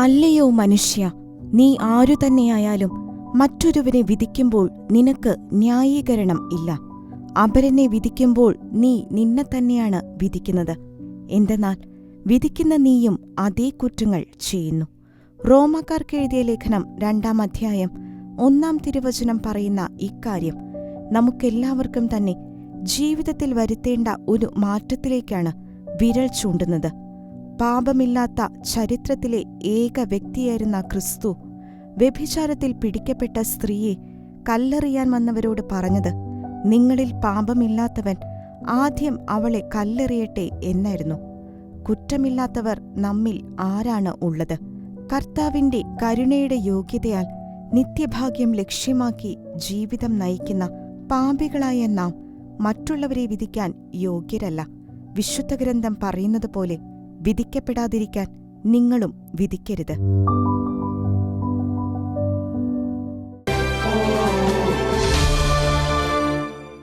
അല്ലയോ മനുഷ്യ നീ ആരു തന്നെയായാലും മറ്റൊരുവനെ വിധിക്കുമ്പോൾ നിനക്ക് ന്യായീകരണം ഇല്ല. അപരനെ വിധിക്കുമ്പോൾ നീ നിന്നെ തന്നെയാണ് വിധിക്കുന്നത്. എന്തെന്നാൽ വിധിക്കുന്ന നീയും അതേ കുറ്റങ്ങൾ ചെയ്യുന്നു. റോമക്കാർക്കെഴുതിയ ലേഖനം രണ്ടാം അധ്യായം ഒന്നാം തിരുവചനം പറയുന്ന ഇക്കാര്യം നമുക്കെല്ലാവർക്കും തന്നെ ജീവിതത്തിൽ വരുത്തേണ്ട ഒരു മാറ്റത്തിലേക്കാണ് വിരൽ ചൂണ്ടുന്നത്. പാപമില്ലാത്ത ചരിത്രത്തിലെ ഏക വ്യക്തിയായിരുന്ന ക്രിസ്തു വ്യഭിചാരത്തിൽ പിടിക്കപ്പെട്ട സ്ത്രീയെ കല്ലെറിയാൻ വന്നവരോട് പറഞ്ഞത് നിങ്ങളിൽ പാപമില്ലാത്തവൻ ആദ്യം അവളെ കല്ലെറിയട്ടെ എന്നായിരുന്നു. കുറ്റമില്ലാത്തവർ നമ്മിൽ ആരാണ് ഉള്ളത്? കർത്താവിന്റെ കരുണയുടെ യോഗ്യതയാൽ നിത്യഭാഗ്യം ലക്ഷ്യമാക്കി ജീവിതം നയിക്കുന്ന പാപികളായ നാം മറ്റുള്ളവരെ വിധിക്കാൻ യോഗ്യരല്ല. വിശുദ്ധ ഗ്രന്ഥം പറയുന്നത് പോലെ വിധിക്കപ്പെടാതിരിക്കാൻ നിങ്ങളും വിധിക്കരുത്.